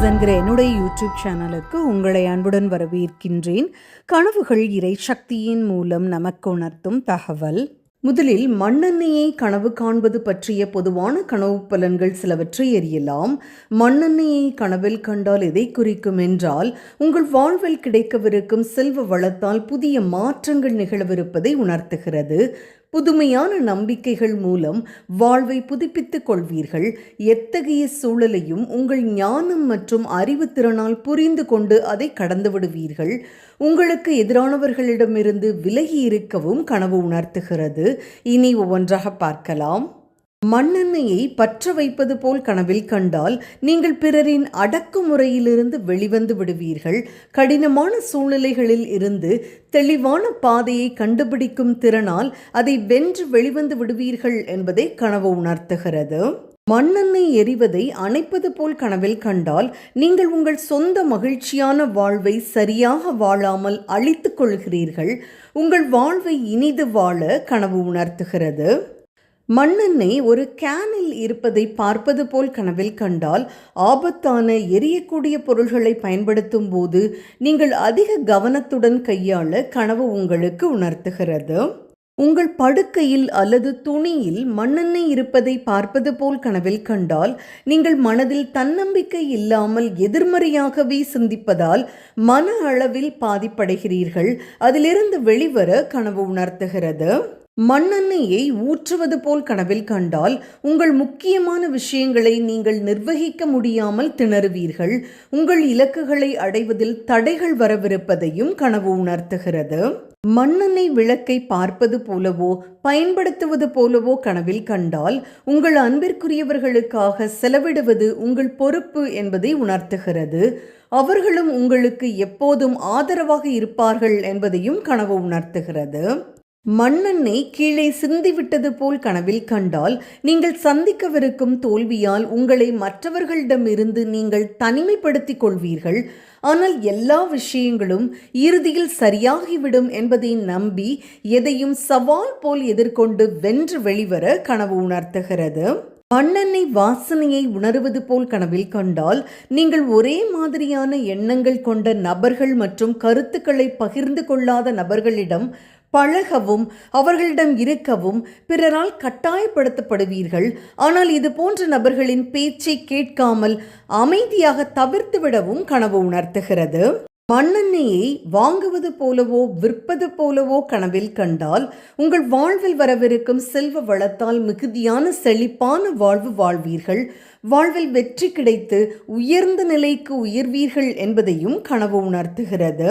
Tax என்கிற என்னுடைய YouTube சேனலுக்கு உங்களை அன்புடன் வரவேற்கின்றேன். கனவுகள் இறை சக்தியின் மூலம் நமக்கு உணர்த்தும் தகவல். முதலில் மண்ணெண்ணெயை கனவு காண்பது பற்றிய பொதுவான கனவு பலன்கள் சிலவற்றை எறியலாம் மண்ணெண்ணெயை கனவில் கண்டால் எதை குறிக்கும் என்றால் உங்கள் வாழ்வில் கிடைக்கவிருக்கும் செல்வ வளத்தால் புதிய மாற்றங்கள் நிகழவிருப்பதை உணர்த்துகிறது. புதுமையான நம்பிக்கைகள் மூலம் வாழ்வை புதுப்பித்துக் கொள்வீர்கள். எத்தகைய சூழலையும் உங்கள் ஞானம் மற்றும் அறிவுத்திறனால் புரிந்து கொண்டு அதை கடந்து விடுவீர்கள். உங்களுக்கு எதிரானவர்களிடமிருந்து விலகி இருக்கவும் கனவு உணர்த்துகிறது. இனி ஒவ்வொன்றாக பார்க்கலாம். மண்ணெண்ணெயை பற்ற வைப்பது போல் கனவில் கண்டால் நீங்கள் பிறரின் அடக்குமுறையிலிருந்து வெளிவந்து விடுவீர்கள். கடினமான சூழ்நிலைகளில் இருந்து தெளிவான பாதையை கண்டுபிடிக்கும் திறனால் அதை வென்று வெளிவந்து விடுவீர்கள் என்பதை கனவு உணர்த்துகிறது. மண்ணெண்ணெய் எரிவதை அணைப்பது போல் கனவில் கண்டால் நீங்கள் உங்கள் சொந்த மகிழ்ச்சியான வாழ்வை சரியாக வாழாமல் அழித்துக் கொள்கிறீர்கள். உங்கள் வாழ்வை இனிது வாழ கனவு உணர்த்துகிறது. மண்ணெண்ணெய் ஒரு கேனில் இருப்பதை பார்ப்பது போல் கனவில் கண்டால் ஆபத்தான எரியக்கூடிய பொருள்களை பயன்படுத்தும் போது நீங்கள் அதிக கவனத்துடன் கையாள கனவு உங்களுக்கு உணர்த்துகிறது. உங்கள் படுக்கையில் அல்லது துணியில் மண்ணெண்ணெய் இருப்பதை பார்ப்பது போல் கனவில் கண்டால் நீங்கள் மனதில் தன்னம்பிக்கை இல்லாமல் எதிர்மறையாகவே சிந்திப்பதால் மன அளவில் பாதிப்படைகிறீர்கள். அதிலிருந்து வெளிவர கனவு உணர்த்துகிறது. மண்ணெண்ணெயை ஊற்றுவது போல் கனவில் கண்டால் உங்கள் முக்கியமான விஷயங்களை நீங்கள் நிர்வகிக்க முடியாமல் திணறுவீர்கள். உங்கள் இலக்குகளை அடைவதில் தடைகள் வரவிருப்பதையும் கனவு உணர்த்துகிறது. மண்ணெண்ணெய் விளக்கை பார்ப்பது போலவோ பயன்படுத்துவது போலவோ கனவில் கண்டால் உங்கள் அன்பிற்குரியவர்களுக்காக செலவிடுவது உங்கள் பொறுப்பு என்பதை உணர்த்துகிறது. அவர்களும் உங்களுக்கு எப்போதும் ஆதரவாக இருப்பார்கள் என்பதையும் கனவு உணர்த்துகிறது. மண்ணெண்ணெய் கீழே சிந்திவிட்டது போல் கனவில் கண்டால் நீங்கள் சந்திக்கவிருக்கும் தோல்வியால் உங்களை மற்றவர்களிடமிருந்து நீங்கள் தனிமைப்படுத்திக் கொள்வீர்கள். ஆனால் எல்லா விஷயங்களும் இறுதியில் சரியாகிவிடும் என்பதை நம்பி எதையும் சவால் போல் எதிர்கொண்டு வென்று வெளிவர கனவு உணர்த்துகிறது. மண்ணெண்ணெய் வாசனையை உணருவது போல் கனவில் கண்டால் நீங்கள் ஒரே மாதிரியான எண்ணங்கள் கொண்ட நபர்கள் மற்றும் கருத்துக்களை பகிர்ந்து கொள்ளாத நபர்களிடம் பழகவும் அவர்களிடம் இருக்கவும் பிறரால் கட்டாயப்படுத்தப்படுவீர்கள். ஆனால் இது போன்ற நபர்களின் பேச்சை கேட்காமல் அமைதியாக தவிர்த்துவிடவும் கனவு உணர்த்துகிறது. மண்ணெண்ணெயை வாங்குவது போலவோ விற்பது போலவோ கனவில் கண்டால் உங்கள் வாழ்வில் வரவிருக்கும் செல்வ வளத்தால் மிகுதியான செழிப்பான வாழ்வு வாழ்வீர்கள். வாழ்வில் வெற்றி கிடைத்து உயர்ந்த நிலைக்கு உயர்வீர்கள் என்பதையும் கனவு உணர்த்துகிறது.